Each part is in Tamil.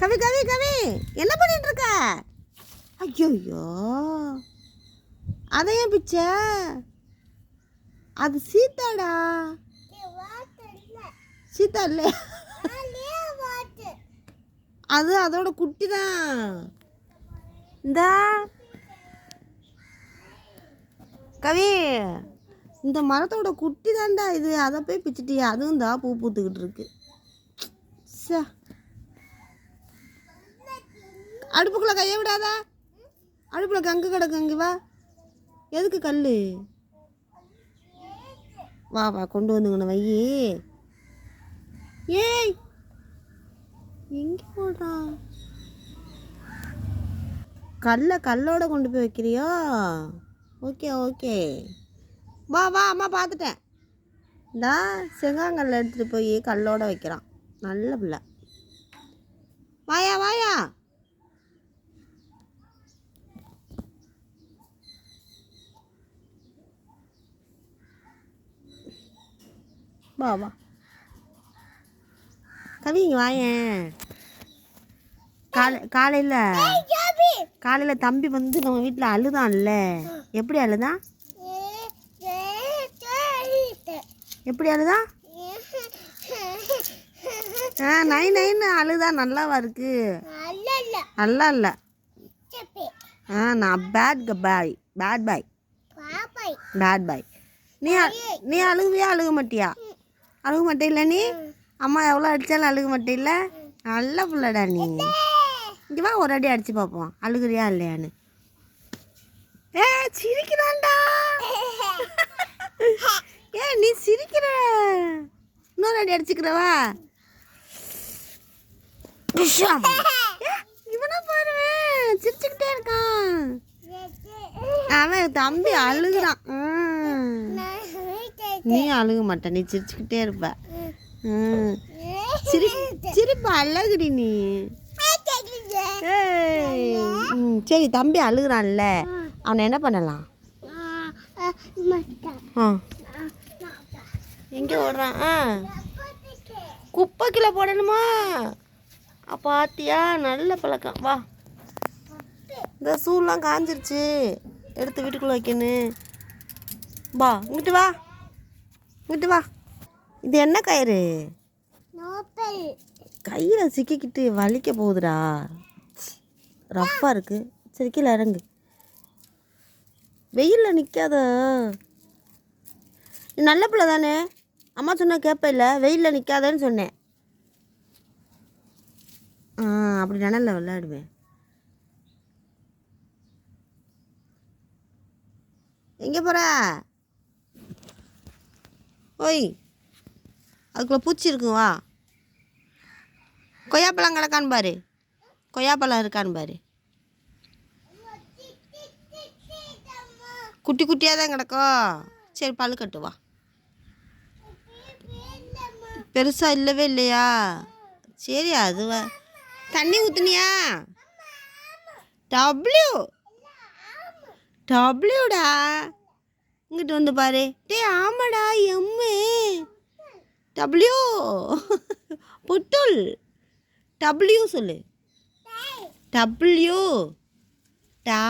கவி கவி கவி என்ன பண்ணிட்டு இருக்க ஐயோயோ. அதை ஏன் பிச்சை? அது சீத்தாடா சீத்தா இல்லையா அது அதோட குட்டி தான் இந்தா. கவி இந்த மரத்தோட குட்டி தான்டா இது. அதை போய் பிச்சிட்டியா? அதுவும் தான் பூ பூத்துக்கிட்டு இருக்கு சே. அடுப்புக்குள்ளே கையை விடாதா? அடுப்பில் கங்கு கிடக்கு அங்கே வா. எதுக்கு கல் வா வா கொண்டு வந்துங்கண்ண வை. ஏய்! எங்கே போடுறான் கல்லை கல்லோட கொண்டு போய் வைக்கிறியோ? Okay okay. வா வா அம்மா பார்த்துட்டேன். இந்தா செங்காங்கல்ல எடுத்துகிட்டு போய் கல்லோட வைக்கிறான். நல்ல பிள்ளை. வாயா வாயா. வா வா கவி இங்கே வாயேன். காலை காலையில் காலையில் தம்பி வந்து நம்ம வீட்டில் அழுதான்ல. எப்படி அழுதான் எப்படி அழுதான் ஆ நை நைன்னு அழுதா. நல்லாவா இருக்கு? நல்லா இல்லை ஆ நான் bad boy bad boy bad boy நீ நீ அழுகுவியா அழுக மாட்டியா? அழுக மாட்டேல நீ? அம்மா எவ்வளோ அடித்தாலும் அழுக மாட்டேல நல்ல பிள்ளடா நீ. இங்கே வா ஒரு அடி அடித்து பார்ப்போம் அழுகுறியா இல்லையான்னு. ஏ சிரிக்கிறான்டா. ஏ நீ சிரிக்கிற. இன்னொரு அடி அடிச்சுக்கிறவா? இவனா இவனை பாருவேன் சிரிச்சுக்கிட்டே இருக்கான். அவன் தம்பி அழுகுறான். நீ அழுக மாட்ட நீ சிரிச்சுக்கிட்டே இருப்ப. சிரி சிரிப்பு அழகுடி நீ. சரி தம்பி அழுகுறான்ல. அவனை என்ன பண்ணலாம்? ஆ. எங்கே ஓடுறான்? ஆ. குப்பை கிலோ போடணுமா பாத்தியா? நல்ல பழக்கம். வா. இந்த சூலாம் காஞ்சிருச்சு. எடுத்து வீட்டுக்குள்ளே வைக்கணும் வா இங்கிட்டு வா. இங்கிட்டு வா. இது என்ன கயிறு? கையில் சிக்கிக்கிட்டு வலிக்க போகுதுடா. ரஃப்பாக இருக்கு. சரி கீழே இறங்கு. வெயிலில் நிற்காத நீ நல்ல பிள்ளை தானே? அம்மா சொன்னா கேட்ப இல்லை? வெயிலில் நிற்காதன்னு சொன்னேன். ஆ அப்படி நிழல்ல விளையாடுவேன். எங்கே போகிற ஓய் அதுக்குள்ளே பூச்சி இருக்கும் வா. கொய்யாப்பழம் கிடக்கான்னு பாரு. கொய்யாப்பழம் இருக்கான்னு பாரு. குட்டி குட்டியாக தான் கிடக்கும். சரி பல் கட்டுவா பெருசாக இல்லவே இல்லையா? சரி அது தண்ணி ஊற்றுனியா டபிள்யூ டபிள்யூடா இங்கிட்டு வந்து பாரு. டே ஆமாடா எம்மு. டபிள்யூ புட்டுல். டபிள்யூ சொல்லு. டபிள்யூ டா.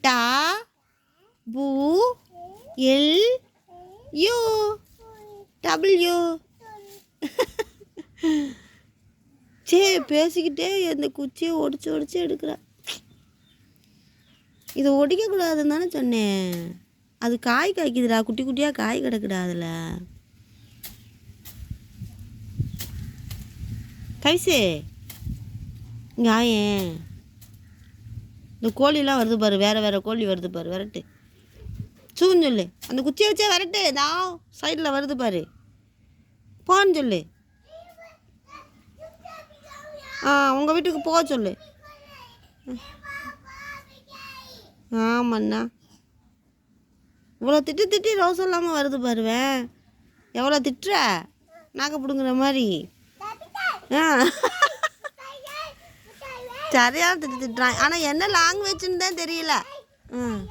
டா. பூ. எல். யூ. டபிள்யூ சே பேசிக்கிட்டே இந்த குச்சியை ஒடிச்சு ஒடிச்சு எடுக்கிறேன் இதை ஒடிக்கக்கூடாதுன்னு தானே சொன்னேன். அது காய் காய்க்குதுடா குட்டி குட்டியாக காய் கிடக்குடா அதில். கைசே இங்கே இந்த கோழிலாம் வருது பாரு வேறு வேறு கோழி வருது பாரு விரட்டு. சூன்னு சொல்லு. அந்த குச்சியை வச்சே விரட்டு. நான் சைடில் வருது பாரு. போன்னு சொல்லு. ஆ உங்கள் வீட்டுக்கு போக சொல்லு. ஆமாண்ணா. இவ்வளோ திட்டு திட்டி ரோஸ் இல்லாமல் வருது பாருவேன் எவ்வளோ திட்டுற? நாக்க பிடுங்குற மாதிரி. ஆ. சரியான திட்டு திட்டுறான். ஆனால் என்ன லாங்குவேஜ்னு தான் தெரியல. ஆ ம்.